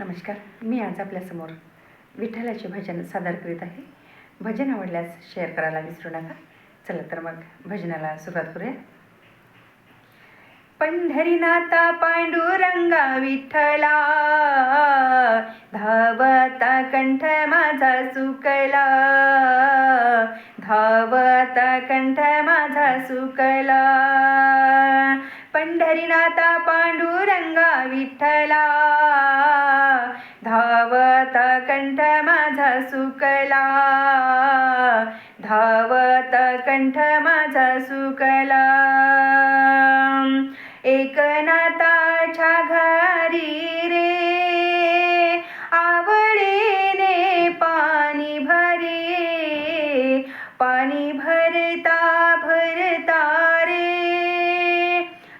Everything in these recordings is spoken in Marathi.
नमस्कार मी आज आपल्यासमोर विठ्ठलाचे भजन सादर करीत आहे. भजन आवडल्यास शेअर करायला विसरू नका. चला तर मग भजनाला सुरुवात करूया. पंढरीनाथा पांडुरंगा विठ्ठला धावता कंठ माझा सुकला धावता कंठ माझा सुकला. पंढरीनाथा पांडुरंगा विठ्ठला धावत कंठ माझा सुकला. धावता कंठ माझा सुकला. एकनाथाच्या घरी रे आवडीने पाणी भरे. पाणी भरता भरता रे.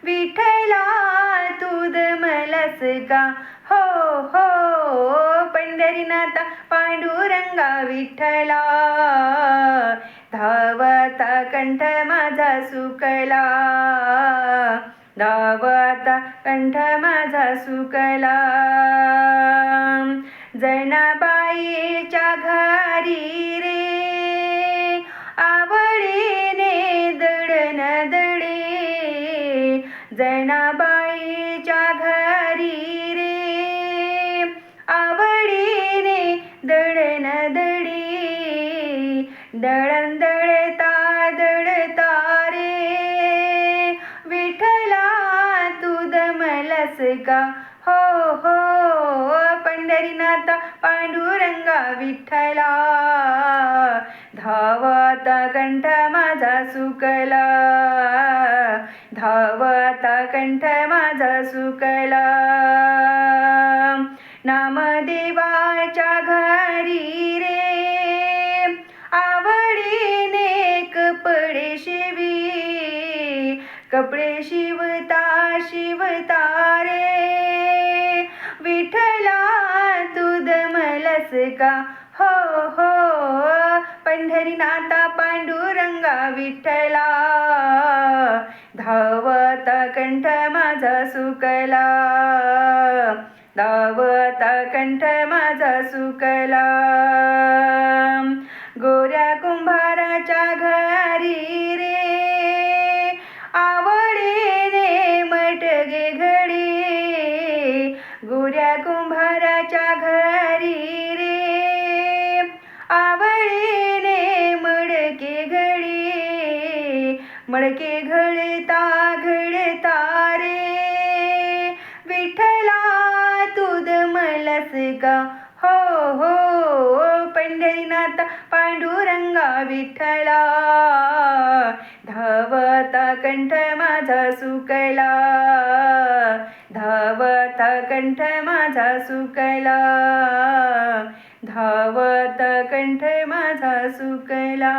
विठला तुद मलस का? हो हो. पांडुरंगा विठ्ठला धावता कंठ माझा सुकला धावता कंठ माझा सुकला जनाबाईच्या घरी रे आवडीने दडन दडे जनाबाईच्या दडी दळता रे विठ्ठला तू दमलस का? हो हो पंढरीनाथा पांडुरंगा विठ्ठला धावता कंठ माझा सुकला धावता कंठ माझा सुकला. कपडे शिवता शिवता रे. विठला तू मलस का? हो हो. पंढरीनाथा पांडुरंगा विठ्ठला. धावता कंठ माझा सुकला. धावता कंठ माझा सुकला. आवडीने मटगे घडी. गोऱ्या कुंभाराच्या घरी रे. आवडीने मडके घडी. मडके घडता घडता रे. विठला तुद मलस का? हो हो पंढरीनाथ पांडुरंगा विठ्ठला. धावता कंठ माझा सुकला. धावता कंठ माझा सुकला. धावता कंठ माझा सुकला.